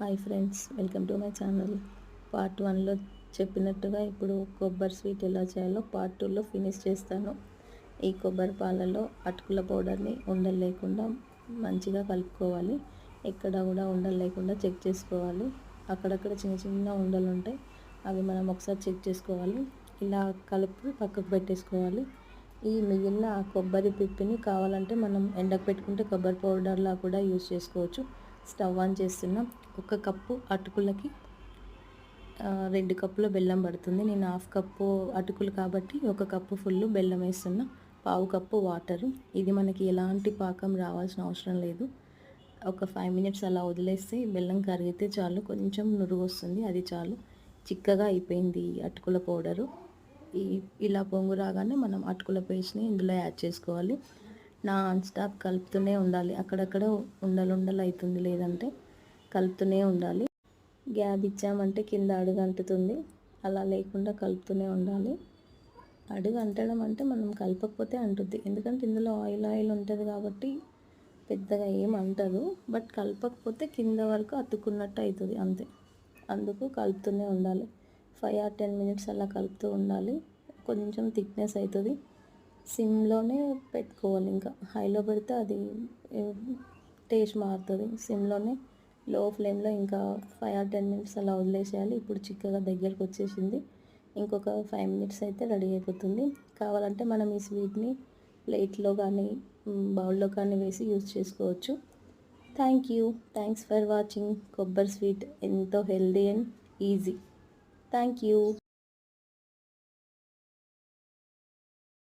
Hi friends welcome to my channel. Part వన్లో చెప్పినట్టుగా ఇప్పుడు కొబ్బరి స్వీట్ ఎలా చేయాలో పార్ట్ టూలో ఫినిష్ చేస్తాను. ఈ కొబ్బరి పాలలో అటుకుల పౌడర్ని ఉండలు లేకుండా మంచిగా కలుపుకోవాలి. ఎక్కడ కూడా ఉండలు లేకుండా చెక్ చేసుకోవాలి. అక్కడక్కడ చిన్న చిన్న ఉండలు ఉంటాయి అవి మనం ఒకసారి చెక్ చేసుకోవాలి. ఇలా కలుపు పక్కకు పెట్టేసుకోవాలి. ఈ మిగిలిన కొబ్బరి పిప్పిని కావాలంటే మనం ఎండకు పెట్టుకుంటే కొబ్బరి పౌడర్లా కూడా యూజ్ చేసుకోవచ్చు. స్టవ్ ఆన్ చేస్తున్నాం ఒక కప్పు అటుకులకి రెండు కప్పుల బెల్లం పడుతుంది. నేను హాఫ్ కప్పు అటుకులు కాబట్టి ఒక కప్పు ఫుల్ బెల్లం వేస్తున్నా. పావు కప్పు వాటరు. ఇది మనకి ఎలాంటి పాకం రావాల్సిన అవసరం లేదు. ఒక ఫైవ్ మినిట్స్ అలా వదిలేస్తే బెల్లం కరిగితే చాలు. కొంచెం నురుగు వస్తుంది అది చాలు. చిక్కగా అయిపోయింది అటుకుల పౌడరు. ఈ ఇలా పొంగు రాగానే మనం అటుకుల పేస్ట్ని ఇందులో యాడ్ చేసుకోవాలి. నాన్ స్టాప్ కలుపుతూనే ఉండాలి. అక్కడక్కడ ఉండలుండలు అవుతుంది లేదంటే కలుపుతూనే ఉండాలి. గ్యాప్ ఇచ్చామంటే కింద అడుగు అంటుతుంది. అలా లేకుండా కలుపుతూనే ఉండాలి. అడుగు అంటడం అంటే మనం కలపకపోతే అంటుద్ది. ఎందుకంటే ఇందులో ఆయిల్ ఆయిల్ ఉంటుంది కాబట్టి పెద్దగా ఏం అంటదు. బట్ కలపకపోతే కింద వరకు అతుక్కున్నట్టు అవుతుంది అంతే. అందుకు కలుపుతూనే ఉండాలి. ఫైవ్ ఆర్ టెన్ మినిట్స్ అలా కలుపుతూ ఉండాలి. కొంచెం థిక్నెస్ అవుతుంది సిమ్లోనే పెట్టుకోవాలి ఇంకా. హైలో పెడితే అది టేస్ట్ మారుతుంది. సిమ్లోనే లో ఫ్లేమ్లో ఇంకా ఫైవ్ ఆర్ టెన్ మినిట్స్ అలా వదిలేసేయాలి. ఇప్పుడు చిక్కగా దగ్గరకు వచ్చేసింది. ఇంకొక ఫైవ్ మినిట్స్ అయితే రెడీ అయిపోతుంది. కావాలంటే మనం ఈ స్వీట్ని ప్లేట్లో కానీ బౌల్లో కానీ వేసి యూజ్ చేసుకోవచ్చు. Thank you. Thanks for watching. కొబ్బరి స్వీట్ ఎంతో healthy and easy. Thank you.